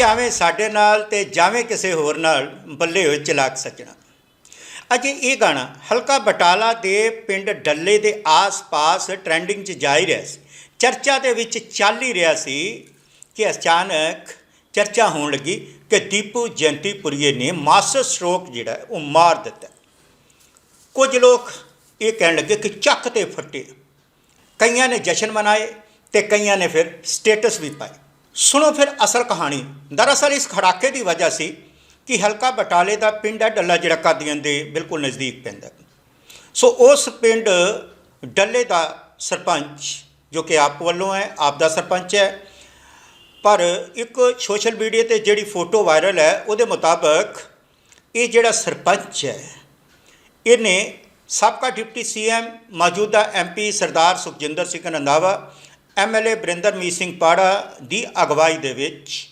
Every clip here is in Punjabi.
ਕਦੀ ਆਵੇਂ ਸਾਡੇ ਨਾਲ ਤੇ ਜਾਵੇਂ ਕਿਸੇ ਹੋਰ ਨਾਲ ਬੱਲੇ ਹੋਏ ਚਲਾਕ ਸੱਜਣਾ। ਅਜੇ ਇਹ ਗਾਣਾ ਹਲਕਾ ਬਟਾਲਾ ਦੇ ਪਿੰਡ ਡੱਲੇ ਦੇ ਆਸ-ਪਾਸ ਟ੍ਰੈਂਡਿੰਗ 'ਚ ਜਾ ਹੀ ਰਿਹਾ ਸੀ। ਚਰਚਾ ਦੇ ਵਿੱਚ ਚੱਲ ਹੀ ਰਿਹਾ ਸੀ ਕਿ ਅਚਾਨਕ ਚਰਚਾ ਹੋਣ ਲੱਗੀ ਕਿ ਦੀਪੂ ਜੈਂਤੀਪੁਰੀਏ ਨੇ ਮਾਸਟਰ ਸਟ੍ਰੋਕ ਜਿਹੜਾ ਉਹ ਮਾਰ ਦਿੱਤਾ। ਕੁਝ ਲੋਕ ਇਹ ਕਹਿਣ ਲੱਗੇ ਕਿ ਚੱਕ ਤੇ ਫੱਟੇ। ਕਈਆਂ ਨੇ ਜਸ਼ਨ ਮਨਾਏ ਤੇ ਕਈਆਂ ਨੇ ਫਿਰ ਸਟੇਟਸ ਵੀ ਪਾਏ ਸੁਣੋ ਫਿਰ ਅਸਲ ਕਹਾਣੀ। ਦਰਅਸਲ ਇਸ ਖੜਾਕੇ ਦੀ ਵਜ੍ਹਾ ਸੀ ਕਿ ਹਲਕਾ ਬਟਾਲੇ ਦਾ ਪਿੰਡ ਹੈ ਡੱਲਾ ਜਿਹੜਾ ਕਾਦੀਆਂ ਦੇ ਬਿਲਕੁਲ ਨਜ਼ਦੀਕ ਪੈਂਦਾ। ਸੋ ਉਸ ਪਿੰਡ ਡੱਲੇ ਦਾ ਸਰਪੰਚ, ਜੋ ਕਿ ਆਪ ਵੱਲੋਂ ਹੈ, ਆਪ ਦਾ ਸਰਪੰਚ ਹੈ, ਪਰ ਇੱਕ ਸੋਸ਼ਲ ਮੀਡੀਆ ਤੇ ਜਿਹੜੀ ਫੋਟੋ ਵਾਇਰਲ ਹੈ, ਉਹਦੇ ਮੁਤਾਬਕ ਇਹ ਜਿਹੜਾ ਸਰਪੰਚ ਹੈ, ਇਹਨੇ ਸਾਬਕਾ ਡਿਪਟੀ ਸੀਐਮ, ਮੌਜੂਦਾ ਐਮਪੀ ਸਰਦਾਰ ਸੁਖਜਿੰਦਰ ਸਿੰਘ ਰੰਧਾਵਾ ਐਮਐਲਏ ਬਰਿੰਦਰਮੀਤ ਸਿੰਘ ਪਾੜਾ ਦੀ ਅਗਵਾਈ ਦੇ ਵਿੱਚ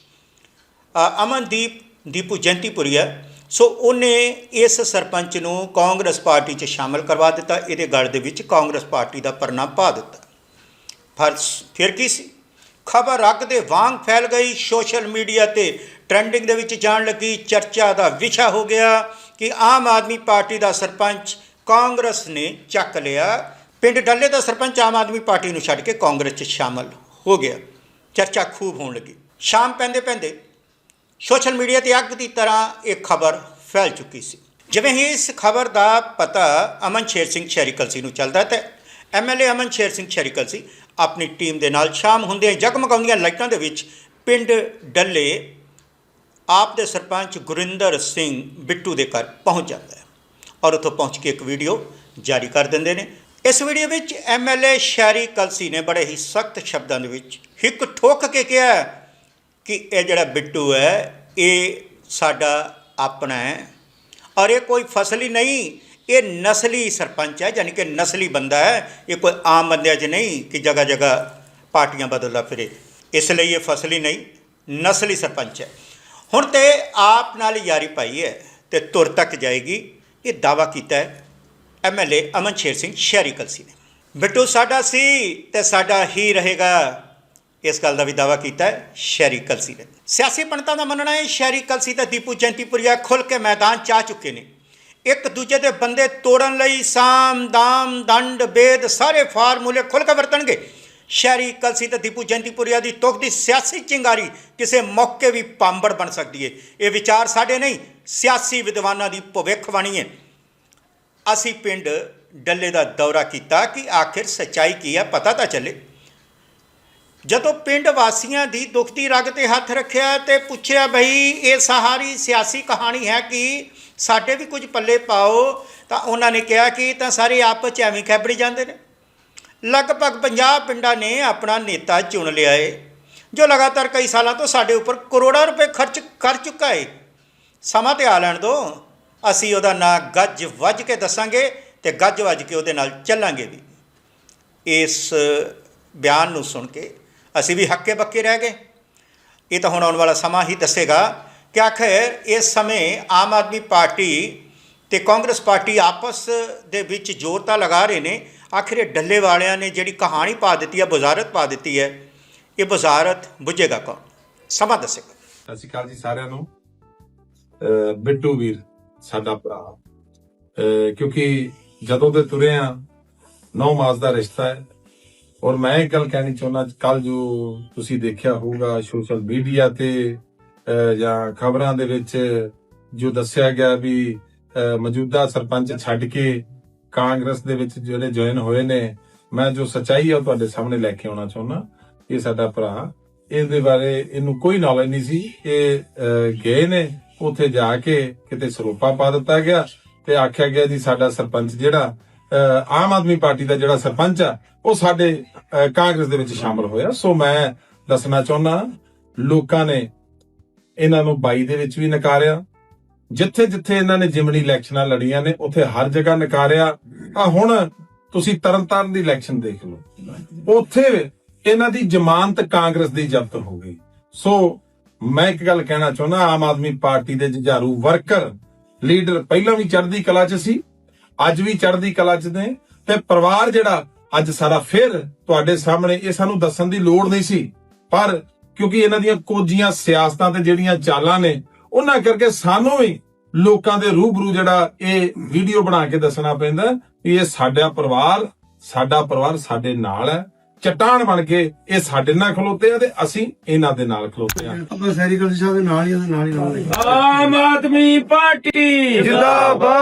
ਅਮਨਦੀਪ ਦੀਪੂ ਜੈਂਤੀਪੁਰੀਆ ਸੋ ਉਹਨੇ ਇਸ ਸਰਪੰਚ ਨੂੰ ਕਾਂਗਰਸ ਪਾਰਟੀ 'ਚ ਸ਼ਾਮਲ ਕਰਵਾ ਦਿੱਤਾ। ਇਹਦੇ ਗਲ ਦੇ ਵਿੱਚ ਕਾਂਗਰਸ ਪਾਰਟੀ ਦਾ ਪਰਨਾ ਪਾ ਦਿੱਤਾ। ਪਰ ਫਿਰ ਕੀ ਸੀ? ਖਬਰ ਅੱਗ ਦੇ ਵਾਂਗ ਫੈਲ ਗਈ। ਸੋਸ਼ਲ ਮੀਡੀਆ ਤੇ ਟ੍ਰੈਂਡਿੰਗ ਦੇ ਵਿੱਚ ਜਾਣ ਲੱਗੀ। ਚਰਚਾ ਦਾ ਵਿਸ਼ਾ ਹੋ ਗਿਆ ਕਿ ਆਮ ਆਦਮੀ ਪਾਰਟੀ ਦਾ ਸਰਪੰਚ ਕਾਂਗਰਸ ਨੇ ਚੱਕ ਲਿਆ। ਪਿੰਡ ਡੱਲੇ ਦਾ ਸਰਪੰਚ ਆਮ ਆਦਮੀ ਪਾਰਟੀ ਨੂੰ ਛੱਡ ਕੇ ਕਾਂਗਰਸ 'ਚ ਸ਼ਾਮਲ ਹੋ ਗਿਆ। ਚਰਚਾ ਖੂਬ ਹੋਣ ਲੱਗੀ। ਸ਼ਾਮ ਪੈਂਦੇ ਪੈਂਦੇ ਸੋਸ਼ਲ ਮੀਡੀਆ ਤੇ ਅੱਗ ਦੀ ਤਰ੍ਹਾਂ ਇਹ ਖਬਰ ਫੈਲ ਚੁੱਕੀ ਸੀ। ਜਿਵੇਂ ਹੀ ਇਸ ਖਬਰ ਦਾ ਪਤਾ ਅਮਨ ਸ਼ੇਰ ਸਿੰਘ ਸ਼ੈਰੀਕਲਸੀ ਨੂੰ ਚੱਲਦਾ ਤੇ ਐਮਐਲਏ ਅਮਨ ਸ਼ੇਰ ਸਿੰਘ ਸ਼ੈਰੀਕਲਸੀ ਆਪਣੀ ਟੀਮ ਦੇ ਨਾਲ ਸ਼ਾਮ ਹੁੰਦੇ ਜਗਮਗਾਉਂਦੀਆਂ ਲਾਈਟਾਂ ਦੇ ਵਿੱਚ ਪਿੰਡ ਡੱਲੇ ਆਪ ਦੇ ਸਰਪੰਚ ਗੁਰਿੰਦਰ ਸਿੰਘ ਬਿੱਟੂ ਦੇ ਘਰ ਪਹੁੰਚ ਜਾਂਦਾ ਹੈ। ਔਰ ਉੱਥੋਂ ਪਹੁੰਚ ਕੇ ਇੱਕ ਵੀਡੀਓ ਜਾਰੀ ਕਰ ਦਿੰਦੇ ਨੇ। ਇਸ ਵੀਡੀਓ ਵਿੱਚ ਐਮਐਲਏ ਸ਼ਹਿਰੀ ਕਲਸੀ ਨੇ ਬੜੇ ਹੀ ਸਖਤ ਸ਼ਬਦਾਂ ਦੇ ਵਿੱਚ ਹਿੱਕ ਠੋਕ ਕੇ ਕਿਹਾ ਕਿ ਇਹ ਜਿਹੜਾ ਬਿੱਟੂ ਹੈ, ਇਹ ਸਾਡਾ ਆਪਣਾ ਹੈ ਔਰ ਇਹ ਕੋਈ ਫਸਲੀ ਨਹੀਂ, ਇਹ ਨਸਲੀ ਸਰਪੰਚ ਹੈ, ਯਾਨੀ ਕਿ ਨਸਲੀ ਬੰਦਾ ਹੈ, ਇਹ ਕੋਈ ਆਮ ਬੰਦਿਆਂ 'ਚ ਨਹੀਂ ਕਿ ਜਗ੍ਹਾ ਜਗ੍ਹਾ ਪਾਰਟੀਆਂ ਬਦਲਦਾ ਫਿਰੇ। ਇਸ ਲਈ ਇਹ ਫਸਲੀ ਨਹੀਂ, ਨਸਲੀ ਸਰਪੰਚ ਹੈ। ਹੁਣ ਤੇ ਆਪ ਨਾਲ ਯਾਰੀ ਪਾਈ ਹੈ ਤੇ ਤੁਰ ਤੱਕ ਜਾਏਗੀ, ਇਹ ਦਾਵਾ ਕੀਤਾ ਹੈ। ਐਮਐਲਏ ਅਮਨ ਸ਼ੇਰ ਸਿੰਘ ਸ਼ਹਿਰੀ ਕਲਸੀ ਨੇ। ਬਿੱਟੂ ਸਾਡਾ ਸੀ ਤੇ ਸਾਡਾ ਹੀ ਰਹੇਗਾ। ਇਸ ਗੱਲ ਦਾ ਵੀ ਦਾਵਾ ਕੀਤਾ ਹੈ, ਸ਼ਹਿਰੀ ਕਲਸੀ ਨੇ। ਸਿਆਸੀ ਪੰਡਤਾਂ ਦਾ ਮੰਨਣਾ ਹੈ, ਸ਼ਹਿਰੀ ਕਲਸੀ ਤੇ ਦੀਪੂ ਜੈਂਤੀਪੁਰੀਆ ਖੁੱਲ ਕੇ ਮੈਦਾਨ ਚ ਆ ਚੁੱਕੇ ਨੇ। ਇੱਕ ਦੂਜੇ ਦੇ ਬੰਦੇ ਤੋੜਨ ਲਈ ਸਾਮ, ਦਾਮ, ਦੰਡ, ਬੇਦ ਸਾਰੇ ਫਾਰਮੂਲੇ ਖੁੱਲ ਕੇ ਵਰਤਣਗੇ। ਸ਼ਹਿਰੀ ਕਲਸੀ ਤੇ ਦੀਪੂ ਜੈਂਤੀਪੁਰੀਆ ਦੀ ਤੁਕ ਦੀ ਸਿਆਸੀ ਚਿੰਗਾਰੀ ਕਿਸੇ ਮੌਕੇ ਵੀ ਪਾਂਬੜ ਬਣ ਸਕਦੀ ਹੈ ਇਹ ਵਿਚਾਰ ਸਾਡੇ ਨਹੀਂ, ਸਿਆਸੀ ਵਿਦਵਾਨਾਂ ਦੀ ਭਵਿੱਖਬਾਣੀ ਹੈ ਅਸੀਂ ਪਿੰਡ ਡੱਲੇ ਦਾ ਦੌਰਾ ਕੀਤਾ ਕਿ ਆਖਿਰ ਸੱਚਾਈ ਕੀ ਹੈ ਪਤਾ ਤਾਂ ਚੱਲੇ। ਜਦੋਂ ਪਿੰਡ ਵਾਸੀਆਂ ਦੀ ਦੁੱਖ ਦੀ ਰਗ ਤੇ ਹੱਥ ਰੱਖਿਆ ਤੇ ਪੁੱਛਿਆ ਬਈ, ਇਹ ਸਹਾਰੀ ਸਿਆਸੀ ਕਹਾਣੀ ਹੈ ਕਿ ਸਾਡੇ ਵੀ ਕੁਝ ਪੱਲੇ ਪਾਓ, ਤਾਂ ਉਹਨਾਂ ਨੇ ਕਿਹਾ ਕਿ ਤਾਂ ਸਾਰੇ ਆਪਸ ਚ ਐਵੇਂ ਖੈਬੜੀ ਜਾਂਦੇ ਨੇ। ਲਗਭਗ 50 ਪਿੰਡਾਂ ਨੇ ਆਪਣਾ ਨੇਤਾ ਚੁਣ ਲਿਆ ਏ, ਜੋ ਲਗਾਤਾਰ ਕਈ ਸਾਲਾਂ ਤੋਂ ਸਾਡੇ ਉੱਪਰ ਕਰੋੜਾਂ ਰੁਪਏ ਖਰਚ, ਕਰ ਚੁੱਕਾ ਏ। ਸਮਾਂ ਤੇ ਆ ਲੈਣ ਦੋ। ਅਸੀਂ ਉਹਦਾ ਨਾਂ ਗੱਜ ਵੱਜ ਕੇ ਦੱਸਾਂਗੇ ਤੇ ਗੱਜ ਵੱਜ ਕੇ ਉਹਦੇ ਨਾਲ ਚੱਲਾਂਗੇ ਵੀ। ਇਸ ਬਿਆਨ ਨੂੰ ਸੁਣ ਕੇ ਅਸੀਂ ਵੀ ਹੱਕੇ ਬੱਕੇ ਰਹਿ ਗਏ। ਇਹ ਤਾਂ ਹੁਣ ਆਉਣ ਵਾਲਾ ਸਮਾਂ ਹੀ ਦੱਸੇਗਾ ਕਿ ਆਖਿਰ ਇਸ ਸਮੇਂ ਆਮ ਆਦਮੀ ਪਾਰਟੀ ਤੇ ਕਾਂਗਰਸ ਪਾਰਟੀ ਆਪਸ ਦੇ ਵਿੱਚ ਜ਼ੋਰ ਤਾਂ ਲਗਾ ਰਹੇ ਨੇ। ਆਖਿਰ ਇਹ ਡੱਲੇ ਵਾਲਿਆਂ ਨੇ ਜਿਹੜੀ ਕਹਾਣੀ ਪਾ ਦਿੱਤੀ ਹੈ, ਬੁਜ਼ਾਰਤ ਪਾ ਦਿੱਤੀ ਹੈ, ਇਹ ਬੁਜ਼ਾਰਤ ਬੁਝੇਗਾ ਕੌਣ? ਸਮਾਂ ਦੱਸੇਗਾ। ਸਤਿ ਸ਼੍ਰੀ ਅਕਾਲ ਜੀ ਸਾਰਿਆਂ ਨੂੰ। ਅਹ ਬਿੱਟੂ ਵੀਰ। ਸਾਡਾ ਭਰਾ। ਕਿਉਂਕਿ ਜਦੋਂ ਦੇ ਤੁਰੇ ਆ, ਨੌ ਮਾਸ ਦਾ ਰਿਸ਼ਤਾ ਹੈ। ਔਰ ਮੈਂ ਇੱਕ ਗੱਲ ਕਹਿਣੀ ਚਾਹੁੰਦਾ ਕੱਲ ਜੋ ਤੁਸੀਂ ਦੇਖਿਆ ਹੋਊਗਾ ਸੋਸ਼ਲ ਮੀਡੀਆ ਤੇ ਜਾਂ ਖਬਰਾਂ ਦੇ ਵਿੱਚ ਜੋ ਦੱਸਿਆ ਗਿਆ ਵੀ ਮੌਜੂਦਾ ਸਰਪੰਚ ਛੱਡ ਕੇ ਕਾਂਗਰਸ ਦੇ ਵਿੱਚ ਜਿਹੜੇ ਜੁਆਇਨ ਹੋਏ ਨੇ, ਮੈਂ ਜੋ ਸਚਾਈ ਆ ਉਹ ਤੁਹਾਡੇ ਸਾਹਮਣੇ ਲੈ ਕੇ ਆਉਣਾ ਚਾਹੁੰਦਾ, ਇਹ ਸਾਡਾ ਭਰਾ। ਇਹਦੇ ਬਾਰੇ ਇਹਨੂੰ ਕੋਈ ਨੌਲੇਜ ਨਹੀਂ ਸੀ ਇਹ ਗਏ ਨੇ। ਉੱਥੇ ਜਾ ਕੇ ਕਿਤੇ ਸਰੋਪਾ ਪਾ ਦਿੱਤਾ ਗਿਆ ਤੇ ਆਖਿਆ ਗਿਆ ਜੀ ਸਾਡਾ ਸਰਪੰਚ ਜਿਹੜਾ ਆਮ ਆਦਮੀ ਪਾਰਟੀ ਦਾ ਜਿਹੜਾ ਸਰਪੰਚ ਆ, ਉਹ ਸਾਡੇ ਕਾਂਗਰਸ ਦੇ ਵਿੱਚ ਸ਼ਾਮਲ ਹੋਇਆ। ਸੋ ਮੈਂ ਦੱਸਣਾ ਚਾਹੁੰਦਾ ਲੋਕਾਂ ਨੇ ਇਹਨਾਂ ਨੂੰ 22 ਦੇ ਵਿੱਚ ਵੀ ਨਕਾਰਿਆ। ਜਿੱਥੇ ਜਿੱਥੇ ਇਹਨਾਂ ਨੇ ਜਿਮਨੀ ਇਲੈਕਸ਼ਨਾਂ ਲੜੀਆਂ ਨੇ, ਉੱਥੇ ਹਰ ਜਗ੍ਹਾ ਨਕਾਰਿਆ। ਆ ਹੁਣ ਤੁਸੀਂ ਤਰਨਤਾਰਨ ਦੀ ਇਲੈਕਸ਼ਨ ਦੇਖ ਲਓ। ਉੱਥੇ ਇਹਨਾਂ ਦੀ ਜ਼ਮਾਨਤ ਕਾਂਗਰਸ ਦੀ ਜ਼ਬਤ ਹੋ ਗਈ। ਸੋ ਮੈਂ ਇੱਕ ਗੱਲ ਕਹਿਣਾ ਚਾਹੁੰਦਾ, ਆਮ ਆਦਮੀ ਪਾਰਟੀ ਦੇ ਜੁਝਾਰੂ ਵਰਕਰ, ਲੀਡਰ ਪਹਿਲਾਂ ਵੀ ਚੜ੍ਹਦੀ ਕਲਾ 'ਚ ਸੀ, ਅੱਜ ਵੀ ਚੜ੍ਹਦੀ ਕਲਾ 'ਚ ਨੇ, ਤੇ ਪਰਿਵਾਰ ਜਿਹੜਾ ਅੱਜ ਸਾਰਾ ਫਿਰ ਤੁਹਾਡੇ ਸਾਹਮਣੇ ਇਹ ਸਾਨੂੰ ਦੱਸਣ ਦੀ ਲੋੜ ਨਹੀਂ ਸੀ। ਪਰ ਕਿਉਂਕਿ ਇਹਨਾਂ ਦੀਆਂ ਕੋਝੀਆਂ ਸਿਆਸਤਾਂ ਤੇ ਜਿਹੜੀਆਂ ਚਾਲਾਂ ਨੇ, ਉਹਨਾਂ ਕਰਕੇ ਸਾਨੂੰ ਵੀ ਲੋਕਾਂ ਦੇ ਰੂਬਰੂ ਜਿਹੜਾ ਇਹ ਵੀਡੀਓ ਬਣਾ ਕੇ ਦੱਸਣਾ ਪੈਂਦਾ ਵੀ ਇਹ ਸਾਡਾ ਪਰਿਵਾਰ ਸਾਡਾ ਪਰਿਵਾਰ ਸਾਡੇ ਨਾਲ ਹੈ। ਚਟਾਨ ਬਣ ਕੇ ਇਹ ਸਾਡੇ ਨਾਲ ਖਲੋਤੇ ਆ ਤੇ ਅਸੀਂ ਇਹਨਾਂ ਦੇ ਨਾਲ ਖਲੋਤੇ ਆ। ਆਪਾਂ ਸੈਰੀਕਲਚਰ ਸਾਹਿਬ ਦੇ ਨਾਲ ਹੀ ਉਹਦੇ ਨਾਲ ਹੀ ਰਹਾਂਗੇ ਆਮ ਆਦਮੀ ਪਾਰਟੀ। ਜਿੰਦਾਬਾਦ।